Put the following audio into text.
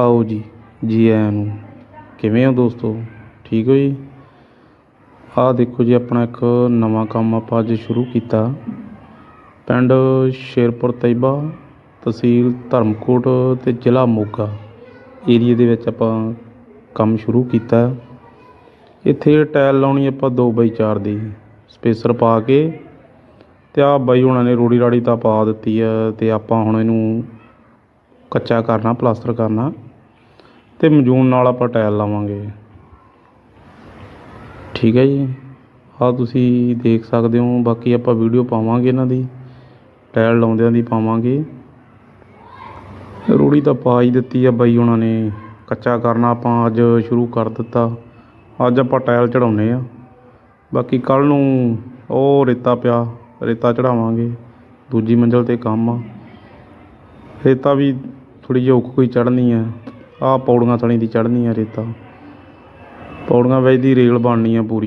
ਆਓ ਜੀ ਜੀ ਆਇਆਂ ਨੂੰ। ਕਿਵੇਂ ਹੋ ਦੋਸਤੋ? ਠੀਕ ਹੋ ਜੀ? ਆਹ ਦੇਖੋ ਜੀ, ਆਪਣਾ ਇੱਕ ਨਵਾਂ ਕੰਮ ਆਪਾਂ ਅੱਜ ਸ਼ੁਰੂ ਕੀਤਾ। ਪਿੰਡ ਸ਼ੇਰਪੁਰ ਤੈਯਬਾ ਤਹਿਸੀਲ ਧਰਮਕੋਟ ਤੇ ਜ਼ਿਲ੍ਹਾ ਮੋਗਾ ਏਰੀਏ ਦੇ ਵਿੱਚ ਆਪਾਂ ਕੰਮ ਸ਼ੁਰੂ ਕੀਤਾ। ਇੱਥੇ ਟਾਇਲ ਲਾਉਣੀ ਆਪਾਂ 2 ਬਾਈ 4 ਦੀ, ਸਪੇਸਰ ਪਾ ਕੇ ਤੇ ਆਹ ਬਾਈ ਹੁਣਾਂ ਨੇ ਰੋੜੀ ਰਾੜੀ ਤਾਂ ਪਾ ਦਿੱਤੀ ਆ ਤੇ ਆਪਾਂ ਹੁਣ ਇਹਨੂੰ ਕੱਚਾ ਕਰਨਾ, ਪਲਾਸਟਰ ਕਰਨਾ। ਅਤੇ ਮਜੂਨ ਨਾਲ ਆਪਾਂ ਟਾਇਲ ਲਾਵਾਂਗੇ। ਠੀਕ ਹੈ ਜੀ? ਆਹ ਤੁਸੀਂ ਦੇਖ ਸਕਦੇ ਹੋ, ਬਾਕੀ ਆਪਾਂ ਵੀਡੀਓ ਪਾਵਾਂਗੇ ਇਹਨਾਂ ਦੀ। ਟਾਇਲ ਲਾਉਂਦਿਆਂ ਦੀ ਪਾਵਾਂਗੇ। ਰੂੜੀ ਤਾਂ ਪਾ ਹੀ ਦਿੱਤੀ ਆ ਬਾਈ ਉਹਨਾਂ ਨੇ। ਕੱਚਾ ਕਰਨਾ ਆਪਾਂ ਅੱਜ ਸ਼ੁਰੂ ਕਰ ਦਿੱਤਾ। ਅੱਜ ਆਪਾਂ ਟਾਇਲ ਚੜਾਉਨੇ ਆ ਬਾਕੀ ਕੱਲ ਨੂੰ ਉਹ ਰੇਤਾ ਪਿਆ, ਰੇਤਾ ਚੜਾਵਾਂਗੇ। ਦੂਜੀ ਮੰਜ਼ਲ ਤੇ ਕੰਮ ਆ। ਰੇਤਾ ਵੀ ਥੋੜੀ ਜਿਹੀ ਔਖ ਕੋਈ ਚੜ੍ਹਨੀ ਆ। ਆਹ ਪੌੜੀਆਂ ਥਣੀ ਦੀ ਚੜ੍ਹਨੀ ਆ ਰੇਤਾ। ਪੌੜੀਆਂ ਵਿੱਚ ਦੀ ਰੇਲ ਬਣਨੀ ਆ ਪੂਰੀ।